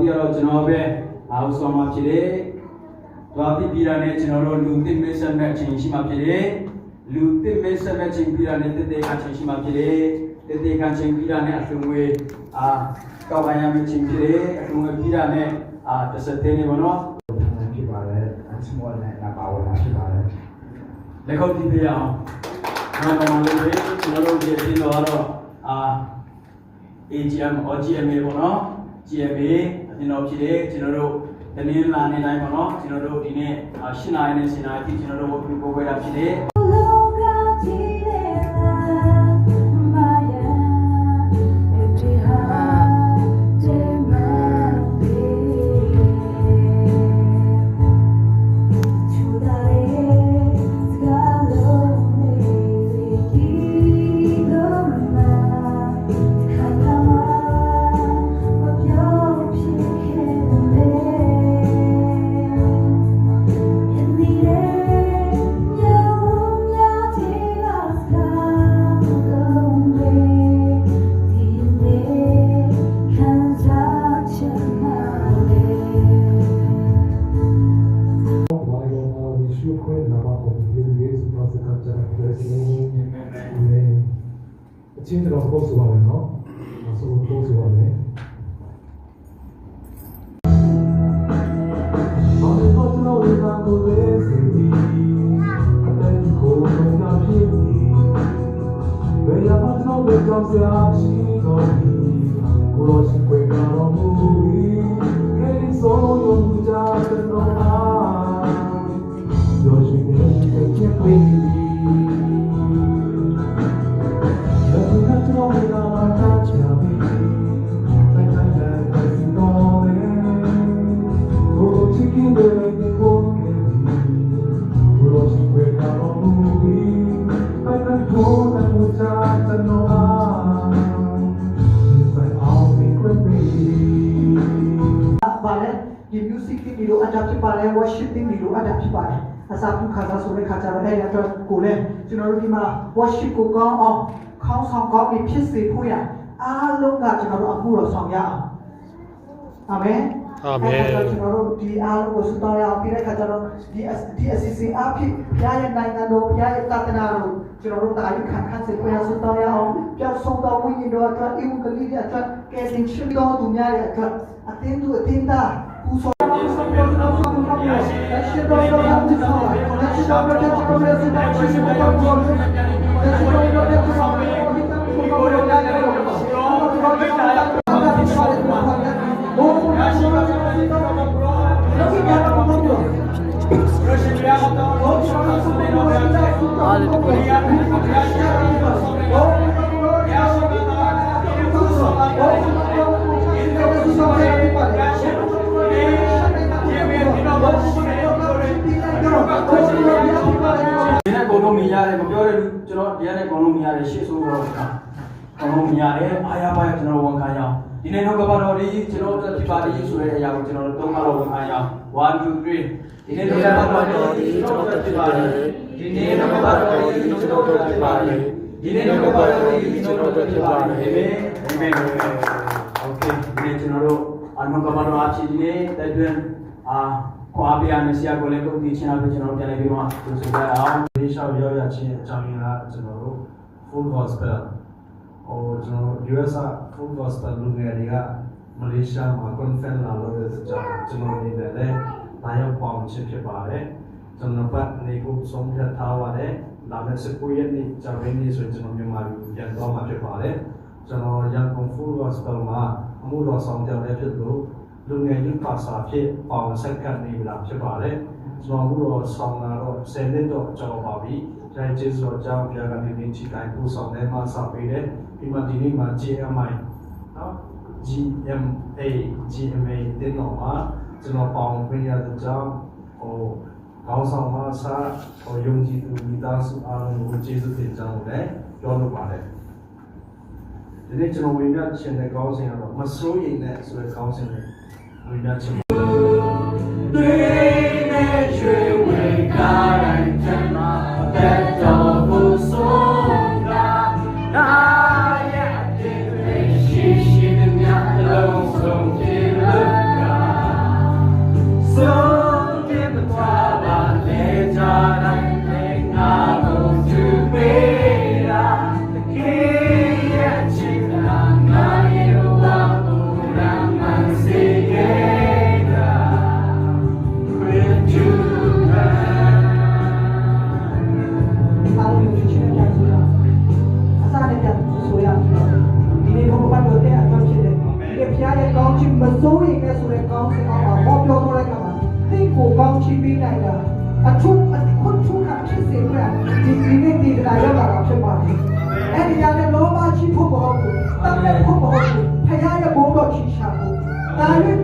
ဒီတော့ကျွန်တော်ပဲအားဦးဆောင်မှာဖြစ်တယ်သွားပြီးပြည်တာနဲ့ကျွန်တော်တို့လူသစ်မစ်ဆက်မဲ့အချိန်ရှိမှာဖြစ်တယ်လူသစ်မစ်ဆက်မဲ့ချိန်ပြည်တာနဲ့တည်တည်အချိန်ရှိမှာဖြစ်တယ်တည်တည်ကချိန်ပြည်တာနဲ့အထုံငွေအာကောက်ခံရမယ့်ချိန်ဖြစ်တယ်အထုံငွေပြည်တာနဲ့အာတစ်စက်သေးနေပါတော့ဖြစ်ပါတယ်အစမောနဲ့နာပါဝလာဖြစ်ပါတယ်လက်ခုပ်တီးပြရအောင်နောက်ပါမှလည်းကျွန်တော်တို့ဒီအင်းတော်ကတော့အာ AGM OGMA ပေါ့နော် GMA အပြင်တော်ဖြစ်တယ်ကျွန်တော်တို့တနင်္လာနေ့တိုင်းပေါ့နော်ကျွန်တော်တို့ဒီနေ့၈နာရီနဲ့10နာရီအထိကျွန်တော်တို့ဝတ်ပြုပို့ဝဲတာဖြစ်တယ် အချင်းတော်ပို့ဆိုပါမယ်နော်။အဆိုပို့ဆိုပါမယ်။ဘာလို့တော့ကျွန်တော်ဝေဘာကိုလဲစီဒီအတဲ့ကိုမနာဖြစ်ဒီဘယ်ရမှာကျွန်တော်ဝေကော လိုအပ်တာဖြစ်ပါလေ worship တွေလိုအပ်တာဖြစ်ပါလေအစာပြုခါစားဆိုတဲ့ခါကျတော့အဲ့ဒီအတွက်ကိုလည်းကျွန်တော်တို့ဒီမှာ worship ကိုကောင်းအောင်ခေါင်းဆောင်ကောင်းပြီးဖြစ်စေဖို့ရအားလုံးကကျွန်တော်တို့အမှုတော်ဆောင်ရအောင်အာမင်အာမင်ကျွန်တော်တို့ဒီအားလုံးကိုစတောင်းရအောင်ပြီးတဲ့ခါကျတော့ဒီဒီအစီအစဉ်အဖြစ်ဘုရားရဲ့နိုင်ငံတော်ဘုရားရဲ့တာသနာတော်ကျွန်တော်တို့တာယူခံခံစေဖို့ရစတောင်းရအောင်ပြောင်းဆုံးတော်ဝိညာဉ်တော်အတွက်ဤဥကလေးတွေအတွက်ကယ်တင်ရှင်တော်သူများရဲ့အတွက်အသင်းသူအသင်းသား ပူဆော်ဒီ ပြောတဲ့လူကျွန်တော်ဒီနေ့အကုန်လုံးမြင်ရတယ်ရှေ့ဆိုးတော့အကုန်လုံးမြင်ရတယ်အားရပါရကျွန်တော်ဝန်ခံရအောင်ဒီနေ့တော့ကဘာတော်ဒီကျွန်တော်တို့ဒီပါတီဆိုတဲ့အရာကိုကျွန်တော်တို့သုံးခါတော့ဝန်ခံရအောင်1 2 3ဒီနေ့တော့ကဘာတော်ဒီကျွန်တော်တို့ဒီပါတီဒီနေ့တော့ကဘာတော်ဒီကျွန်တော်တို့ဒီပါတီဒီနေ့တော့ကဘာတော်ဒီကျွန်တော်တို့ဒီပါတီအာမင်အာမင်โอเคဒီနေ့ကျွန်တော်တို့အမှန်ကဘာတော်အဖြစ်ဒီနေ့တိုက်တွန်းအာ ခွာပြရမယ်ဆရာကိုလည်းကုန်တည်ချင်တာပဲကျွန်တော်ပြန်လည်ပြီးတော့သူဆိုကြအောင်ဒီရှောက်ရောက်ရချင်းအကြောင်းရင်းကကျွန်တော်တို့ full gospel ဟိုကျွန်တော် US က full gospel လူငယ်တွေကမလေးရှားမှာ conference လာလို့တဲ့ကြောင့်ကျွန်တော်နေတယ်လေဒါရောက်ပေါင်းချစ်ဖြစ်ပါတယ်ကျွန်တော်ပတ်နေကိုဆုံးဖြတ်ထားပါတယ်လာမယ့်19ရက်နေ့ဂျာမနီဆိုကျွန်တော်မြန်မာပြည်ပြန်သွားမှာဖြစ်ပါတယ်ကျွန်တော်ရန်ကုန် full gospel မှာအမှုတော်ဆောင်ကြောင်းလည်းဖြစ်လို့ လူငယ် you ပါစာဖြစ်ပေါင်းဆက်ကပ်နေပြီလားဖြစ်ပါတယ်ကျွန်တော်တို့ဆောင်းလာတော့10နှစ်တော့ကြောက်ပါပြီ။ဒါကျေးဇူးတော်ကြောင့်ဘုရားကဒီနေ့ချီတိုင်းပို့ဆောင်တဲ့မှာစပေးတယ်။ဒီမှာဒီနေ့မှာ GMI နော် GMA GMA တင်တော့မှာကျွန်တော်ပေါင်းပေးရတဲ့ကြောင့်ဟိုကောင်းဆောင်မှာစားဟိုယုံကြည်သူမိသားစုအားလုံးကိုကျေးဇူးတင်ကြောင်းလည်းပြောလိုပါတယ်။ ဒီနေ့ကျွန်တော်ဝင်ပြရှင်တဲ့ကောင်းစဉ်ကတော့မစိုးရိမ်နဲ့ဆိုတဲ့ကောင်းစဉ်လေးဝင်ပြချင်တွေနဲ့ရွှေဝေကားတိုင်းချမ်းသာ တဲ့ကောင်းစင်အောင်မှာဟောပြောတော့တဲ့ကမှာသင်ကိုကောင်းချီးပေးနိုင်တာအထုအခွတ်ထုကဖြစ်စေပြဒီဒီနေ့ဒီကရောက်လာတာဖြစ်ပါတယ်အဲ့ဒီရတဲ့လောဘချီးဖို့မဟုတ်ဘူးတတ်တဲ့ဖို့မဟုတ်ဘူးဖျားရဲ့ဘုံတော်ချီးရှာဖို့ဒါရွေး